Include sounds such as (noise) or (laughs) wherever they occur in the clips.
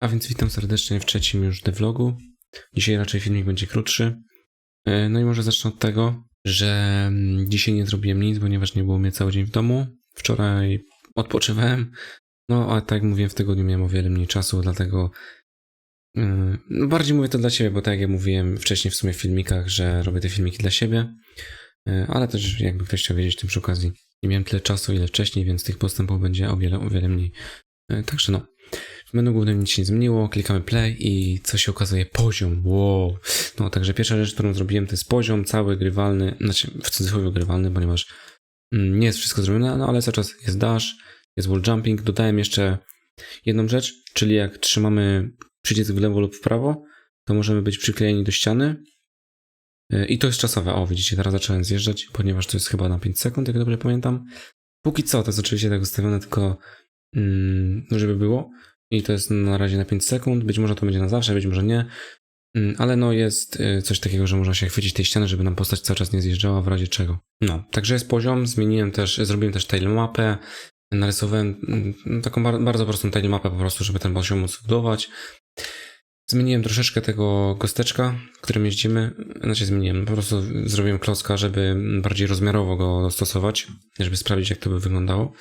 A więc witam serdecznie w trzecim już devlogu. Dzisiaj raczej filmik będzie krótszy. E, No i może zacznę od tego, że mm, dzisiaj nie zrobiłem nic, ponieważ nie było mnie cały dzień w domu. Wczoraj odpoczywałem. No a tak jak mówiłem, w tygodniu miałem o wiele mniej czasu, dlatego mm, no bardziej mówię to dla siebie, bo tak jak ja mówiłem wcześniej w sumie w filmikach, że robię te filmiki dla siebie, E, ale też jakby ktoś chciał wiedzieć tym przy okazji. Nie miałem tyle czasu, ile wcześniej, więc tych postępów będzie o wiele, o wiele mniej. E, Także no, menu głównym nic się nie zmieniło, klikamy play i co się okazuje? Poziom, wow. No, także pierwsza rzecz, którą zrobiłem, to jest poziom cały grywalny, znaczy w cudzysłowie grywalny, ponieważ mm, nie jest wszystko zrobione, no ale cały czas jest dash, jest wall jumping. Dodałem jeszcze jedną rzecz, czyli jak trzymamy przycisk w lewo lub w prawo, to możemy być przyklejeni do ściany. E, I to jest czasowe. O, widzicie, teraz zacząłem zjeżdżać, ponieważ to jest chyba na 5 sekund, jak dobrze pamiętam. Póki co, to jest oczywiście tak ustawione, tylko mm, żeby było. I to jest na razie na 5 sekund. Być może to będzie na zawsze, być może nie. Mm, Ale no jest y, coś takiego, że można się chwycić tej ściany, żeby nam postać cały czas nie zjeżdżała w razie czego. No, także jest poziom. Zmieniłem też, zrobiłem też tail mapę. Narysowałem mm, taką bar- bardzo prostą tail mapę po prostu, żeby ten poziom móc budować. Zmieniłem troszeczkę tego kosteczka, którym jeździmy. Znaczy zmieniłem, po prostu zrobiłem klocka, żeby bardziej rozmiarowo go dostosować, żeby sprawdzić jak to by wyglądało.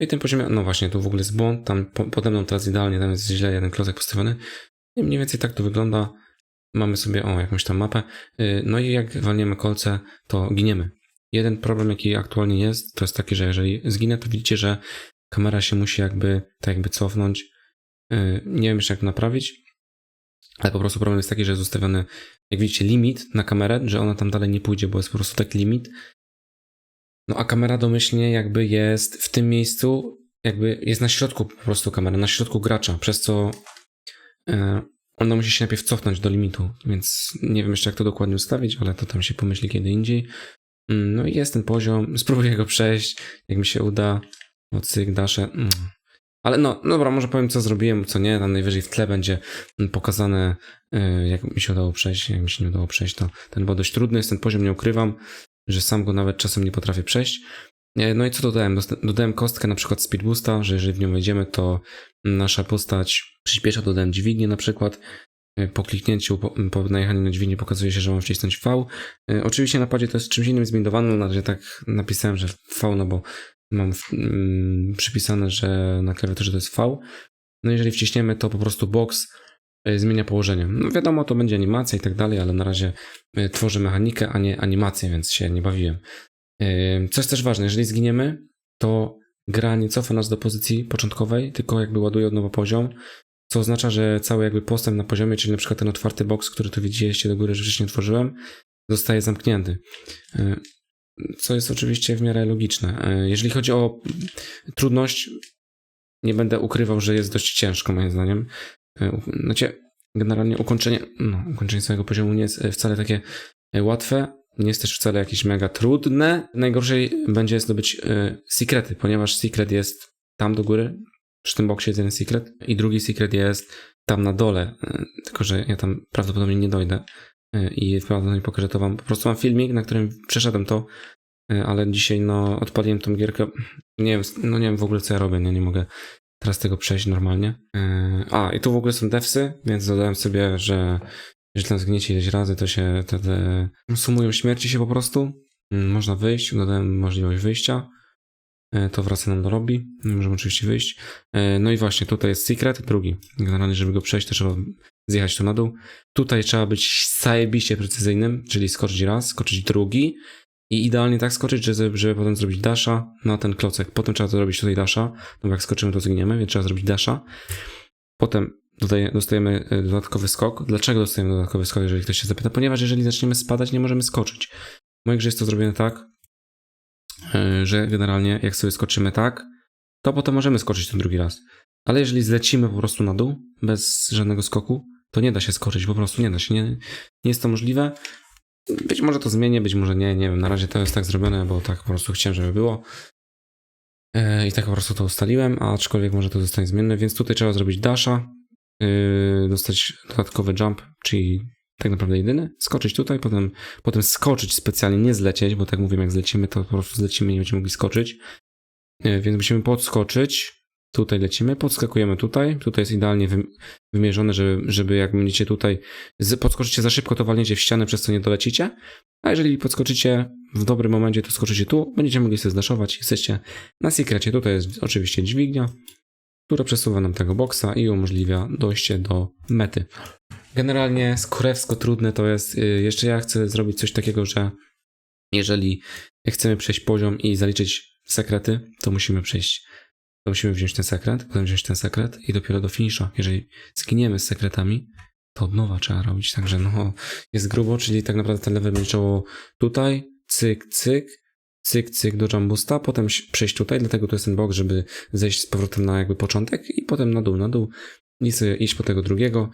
I tym poziomie, no właśnie, tu w ogóle jest błąd, tam po, pode mną teraz idealnie, tam jest źle jeden klocek postawiony. I mniej więcej tak to wygląda. Mamy sobie, o, jakąś tam mapę. Yy, No i jak walniemy kolce, to giniemy. Jeden problem, jaki aktualnie jest, to jest taki, że jeżeli zginę, to widzicie, że kamera się musi jakby, tak jakby cofnąć. Yy, Nie wiem jeszcze jak naprawić, ale po prostu problem jest taki, że jest ustawiony, jak widzicie, limit na kamerę, że ona tam dalej nie pójdzie, bo jest po prostu taki limit. No a kamera domyślnie jakby jest w tym miejscu, jakby jest na środku po prostu kamera, na środku gracza, przez co e, ona musi się najpierw cofnąć do limitu, więc nie wiem jeszcze jak to dokładnie ustawić, ale to tam się pomyśli kiedy indziej. Mm, No i jest ten poziom, (laughs) spróbuję go przejść, jak mi się uda. O cyk, dasze. Mm. Ale no, dobra, może powiem co zrobiłem, co nie, tam najwyżej w tle będzie mm, pokazane, y, jak mi się udało przejść, jak mi się nie udało przejść, to ten był dość trudny, jest ten poziom, nie ukrywam, że sam go nawet czasem nie potrafię przejść. E, No i co dodałem? Dodałem kostkę na przykład speed boosta, że jeżeli w nią wejdziemy, to nasza postać przyspiesza, dodałem dźwignię na przykład. E, Po kliknięciu, po, po najechaniu na dźwignię pokazuje się, że mam wcisnąć V. E, Oczywiście na padzie to jest czymś innym zbindowanym, na razie tak napisałem, że V, no bo mam mm, przypisane, że na klawiaturze to jest V. No jeżeli wciśniemy, to po prostu box zmienia położenie. No wiadomo, to będzie animacja i tak dalej, ale na razie e, tworzy mechanikę, a nie animację, więc się nie bawiłem. E, Co jest też ważne, jeżeli zginiemy, to gra nie cofa nas do pozycji początkowej, tylko jakby ładuje od nowa poziom, co oznacza, że cały jakby postęp na poziomie, czyli na przykład ten otwarty box, który tu widzieliście do góry, że wcześniej tworzyłem, zostaje zamknięty. E, Co jest oczywiście w miarę logiczne. E, Jeżeli chodzi o trudność, nie będę ukrywał, że jest dość ciężko moim zdaniem. E, Znaczy, generalnie ukończenie, no, ukończenie całego poziomu nie jest e, wcale takie e, łatwe, nie jest też wcale jakieś mega trudne. Najgorzej będzie zdobyć sekrety, ponieważ secret jest tam do góry, przy tym boksie jest jeden secret i drugi secret jest tam na dole, tylko że ja tam prawdopodobnie nie dojdę i prawdopodobnie pokażę to wam. Po prostu mam filmik, na którym przeszedłem to, ale dzisiaj no odpaliłem tą gierkę, nie wiem, no nie wiem w ogóle co ja robię, nie, nie mogę teraz tego przejść normalnie. E, A, i tu w ogóle są defsy, więc dodałem sobie, że jeżeli tam zgniecie ileś razy, to się te, te sumują śmierci się po prostu. Mm, Można wyjść, dodałem możliwość wyjścia. E, To wraca nam do lobby. Możemy oczywiście wyjść. E, No i właśnie, tutaj jest secret, drugi. Generalnie, żeby go przejść, to trzeba zjechać tu na dół. Tutaj trzeba być zajebiście precyzyjnym, czyli skoczyć raz, skoczyć drugi. I idealnie tak skoczyć, żeby, żeby potem zrobić dasha na ten klocek. Potem trzeba zrobić tutaj dasha, no bo jak skoczymy, to zginiemy, więc trzeba zrobić dasha. Potem dodaje, dostajemy e, dodatkowy skok. Dlaczego dostajemy dodatkowy skok, jeżeli ktoś się zapyta? Ponieważ jeżeli zaczniemy spadać, nie możemy skoczyć. W mojej grze jest to zrobione tak, e, że generalnie jak sobie skoczymy tak, to potem możemy skoczyć ten drugi raz. Ale jeżeli zlecimy po prostu na dół, bez żadnego skoku, to nie da się skoczyć, po prostu nie da się, nie, nie jest to możliwe. Być może to zmienię, być może nie, nie wiem, na razie to jest tak zrobione, bo tak po prostu chciałem, żeby było. E, I tak po prostu to ustaliłem, aczkolwiek może to zostanie zmienne, więc tutaj trzeba zrobić dasha, yy, dostać dodatkowy jump, czyli tak naprawdę jedyny, skoczyć tutaj, potem, potem skoczyć specjalnie, nie zlecieć, bo tak mówię, jak zlecimy, to po prostu zlecimy i nie będziemy mogli skoczyć. Yy, Więc musimy podskoczyć, Tutaj lecimy, podskakujemy tutaj. Tutaj jest idealnie wy- wymierzone, żeby, żeby jak będziecie tutaj, podskoczycie za szybko, to walniecie w ścianę, przez co nie dolecicie. A jeżeli podskoczycie w dobrym momencie, to skoczycie tu, będziecie mogli sobie zdaszować. Jesteście na sekrecie. Tutaj jest oczywiście dźwignia, która przesuwa nam tego boksa i umożliwia dojście do mety. Generalnie skurewsko trudne to jest. y, Jeszcze ja chcę zrobić coś takiego, że jeżeli chcemy przejść poziom i zaliczyć sekrety, to musimy przejść, to musimy wziąć ten sekret, potem wziąć ten sekret i dopiero do finisza. Jeżeli zginiemy z sekretami, to od nowa trzeba robić. Także no, jest grubo, czyli tak naprawdę ten level będzie trzeba tutaj, cyk, cyk, cyk, cyk do jumbusta, potem przejść tutaj, dlatego to jest ten bok, żeby zejść z powrotem na jakby początek i potem na dół, na dół i sobie iść po tego drugiego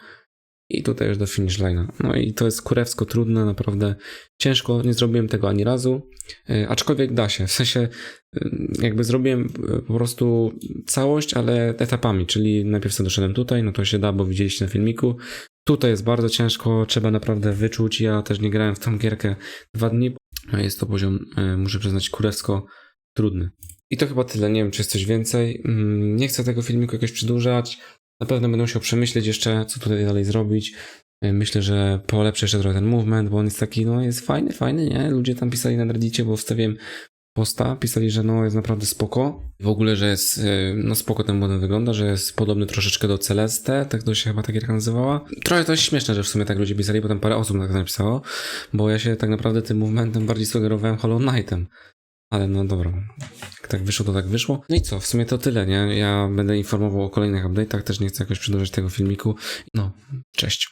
i tutaj już do finish line'a. No i to jest kurewsko trudne, naprawdę ciężko, nie zrobiłem tego ani razu, e, aczkolwiek da się, w sensie e, jakby zrobiłem e, po prostu całość, ale etapami, czyli najpierw sobie doszedłem tutaj, no to się da, bo widzieliście na filmiku, Tutaj jest bardzo ciężko, trzeba naprawdę wyczuć. Ja też nie grałem w tą gierkę dwa dni. Jest to poziom, muszę przyznać, kurewsko trudny. I to chyba tyle. Nie wiem, czy jest coś więcej. Mm, Nie chcę tego filmiku jakoś przedłużać. Na pewno będę musiał przemyśleć jeszcze, co tutaj dalej zrobić. E, Myślę, że polepszę jeszcze trochę ten movement, bo on jest taki, no jest fajny, fajny, nie? Ludzie tam pisali na Reddicie, bo wstawiłem posta, pisali, że no jest naprawdę spoko. W ogóle, że jest, e, no spoko ten model wygląda, że jest podobny troszeczkę do Celeste, tak to się chyba ta gierka nazywała. Trochę to jest śmieszne, że w sumie tak ludzie pisali, bo tam parę osób tak napisało, bo ja się tak naprawdę tym movementem bardziej sugerowałem Hollow Knightem. Ale no dobra, jak tak wyszło, to tak wyszło. No i co, w sumie to tyle, nie? Ja będę informował o kolejnych update'ach, też nie chcę jakoś przedłużać tego filmiku. No, cześć.